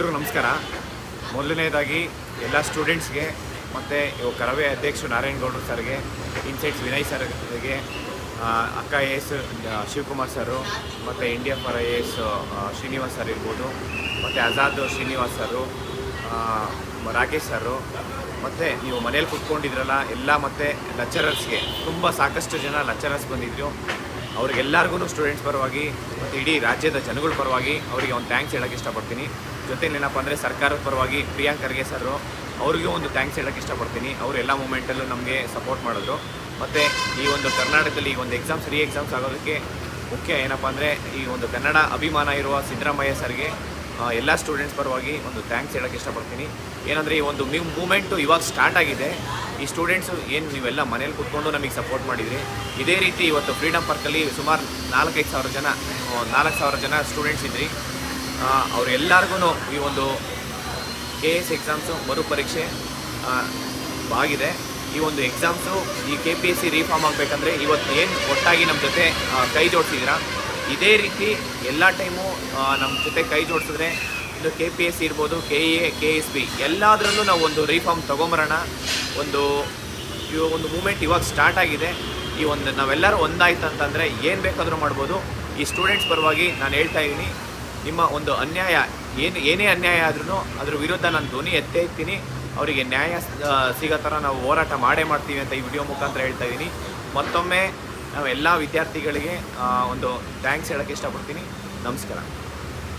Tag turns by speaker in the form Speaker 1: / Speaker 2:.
Speaker 1: ಎಲ್ರಿಗೂ ನಮಸ್ಕಾರ. ಮೊದಲನೇದಾಗಿ ಎಲ್ಲ ಸ್ಟೂಡೆಂಟ್ಸ್ಗೆ ಮತ್ತು ಕರವೇ ಅಧ್ಯಕ್ಷರು ನಾರಾಯಣಗೌಡರು ಸರ್ಗೆ, ಇನ್ಸೈಟ್ಸ್ ವಿನಯ್ ಸರ್ಗೆ ಅಕ್ಕ ಎ ಎಸ್ ಶಿವಕುಮಾರ್ ಸರು ಮತ್ತು India for I A S Srinivas sir ಇರ್ಬೋದು, ಮತ್ತು ಆಜಾದ್ ಶ್ರೀನಿವಾಸ್ ಸರು ರಾಕೇಶ್ ಸರು ಮತ್ತು ನೀವು ಮನೇಲಿ ಕುತ್ಕೊಂಡಿದ್ರಲ್ಲ, ಎಲ್ಲ ಮತ್ತು ಲೆಕ್ಚರರ್ಸ್ಗೆ, ತುಂಬ ಸಾಕಷ್ಟು ಜನ ಲೆಕ್ಚರರ್ಸ್ ಬಂದಿದ್ರು. ಅವ್ರಿಗೆಲ್ಲರಿಗೂ ಸ್ಟೂಡೆಂಟ್ಸ್ ಪರವಾಗಿ, ಮತ್ತು ಇಡೀ ರಾಜ್ಯದ ಜನಗಳ ಪರವಾಗಿ ಅವರಿಗೆ ಒಂದು ಥ್ಯಾಂಕ್ಸ್ ಹೇಳೋಕ್ಕೆ ಇಷ್ಟಪಡ್ತೀನಿ. ಜೊತೆಲಿ ಏನಪ್ಪ ಅಂದರೆ ಸರ್ಕಾರದ ಪರವಾಗಿ ಪ್ರಿಯಾಂಕ್ ಖರ್ಗೆ ಸರ್ ಅವ್ರಿಗೂ ಒಂದು ಥ್ಯಾಂಕ್ಸ್ ಹೇಳೋಕ್ಕೆ ಇಷ್ಟಪಡ್ತೀನಿ. ಅವರು ಎಲ್ಲ ಮೂಮೆಂಟಲ್ಲೂ ನಮಗೆ ಸಪೋರ್ಟ್ ಮಾಡಿದ್ರು. ಮತ್ತು ಈ ಒಂದು ಕರ್ನಾಟಕದಲ್ಲಿ ಈ ಒಂದು ಎಕ್ಸಾಮ್ಸ್ ರೀ ಎಕ್ಸಾಮ್ಸ್ ಆಗೋದಕ್ಕೆ ಮುಖ್ಯ ಏನಪ್ಪ ಅಂದರೆ ಈ ಒಂದು ಕನ್ನಡ ಅಭಿಮಾನ ಇರುವ ಸಿದ್ದರಾಮಯ್ಯ ಸರ್ಗೆ ಎಲ್ಲ ಸ್ಟೂಡೆಂಟ್ಸ್ ಪರವಾಗಿ ಒಂದು ಥ್ಯಾಂಕ್ಸ್ ಹೇಳೋಕ್ಕೆ ಇಷ್ಟಪಡ್ತೀನಿ. ಏನಂದರೆ ಈ ಒಂದು ಮ್ಯೂ ಮೂಮೆಂಟು ಇವಾಗ ಸ್ಟಾರ್ಟ್ ಆಗಿದೆ. ಈ ಸ್ಟೂಡೆಂಟ್ಸು ಏನು ನೀವೆಲ್ಲ ಮನೇಲಿ ಕೂತ್ಕೊಂಡು ನಮಗೆ ಸಪೋರ್ಟ್ ಮಾಡಿದ್ರಿ. ಇದೇ ರೀತಿ ಇವತ್ತು ಫ್ರೀಡಮ್ ಪಾರ್ಕಲ್ಲಿ ಸುಮಾರು ನಾಲ್ಕೈದು ಸಾವಿರ ಜನ, ನಾಲ್ಕು ಸಾವಿರ ಜನ ಸ್ಟೂಡೆಂಟ್ಸ್ ಇದ್ರಿ. ಅವರೆಲ್ಲರಿಗೂ ಈ ಒಂದು ಕೆ ಎಸ್ ಎಕ್ಸಾಮ್ಸು ಮರುಪರೀಕ್ಷೆ ಪರೀಕ್ಷೆ ಆಗಿದೆ. ಈ ಒಂದು ಎಕ್ಸಾಮ್ಸು ಈ K P S C reform ಆಗಬೇಕಂದ್ರೆ ಇವತ್ತು ಏನು ಒಟ್ಟಾಗಿ ನಮ್ಮ ಜೊತೆ ಕೈ ಜೋಡಿಸಿದ್ರ? ಇದೇ ರೀತಿ ಎಲ್ಲ ಟೈಮು ನಮ್ಮ ಜೊತೆ ಕೈ ಜೋಡಿಸಿದ್ರೆ ಇದು ಕೆ ಪಿ ಎಸ್ ಸಿ ಇರ್ಬೋದು K A K S B ಎಲ್ಲದರಲ್ಲೂ ನಾವು ಒಂದು ರೀಫಾರ್ಮ್ ತೊಗೊಂಬರೋಣ. ಒಂದು ಇವಾಗ ಒಂದು ಮೂಮೆಂಟ್ ಇವಾಗ ಸ್ಟಾರ್ಟ್ ಆಗಿದೆ. ಈ ಒಂದು ನಾವೆಲ್ಲರೂ ಒಂದಾಯ್ತು ಅಂತಂದರೆ ಏನು ಬೇಕಾದರೂ ಮಾಡ್ಬೋದು. ಈ ಸ್ಟೂಡೆಂಟ್ಸ್ ಪರವಾಗಿ ನಾನು ಹೇಳ್ತಾ ಇದ್ದೀನಿ ನಿಮ್ಮ ಒಂದು ಅನ್ಯಾಯ, ಏನು ಏನೇ ಅನ್ಯಾಯ ಆದ್ರೂ ಅದ್ರ ವಿರುದ್ಧ ನಾನು ಧ್ವನಿ ಎತ್ತೇ ಇರ್ತೀನಿ. ಅವರಿಗೆ ನ್ಯಾಯ ಸಿಗೋ ಥರ ನಾವು ಹೋರಾಟ ಮಾಡೇ ಮಾಡ್ತೀವಿ ಅಂತ ಈ ವಿಡಿಯೋ ಮುಖಾಂತರ ಹೇಳ್ತಾ ಇದ್ದೀನಿ ಮತ್ತೊಮ್ಮೆ ನಾವು ಎಲ್ಲ ವಿದ್ಯಾರ್ಥಿಗಳಿಗೆ ಒಂದು ಥ್ಯಾಂಕ್ಸ್ ಹೇಳೋಕ್ಕೆ ಇಷ್ಟಪಡ್ತೀನಿ. ನಮಸ್ಕಾರ.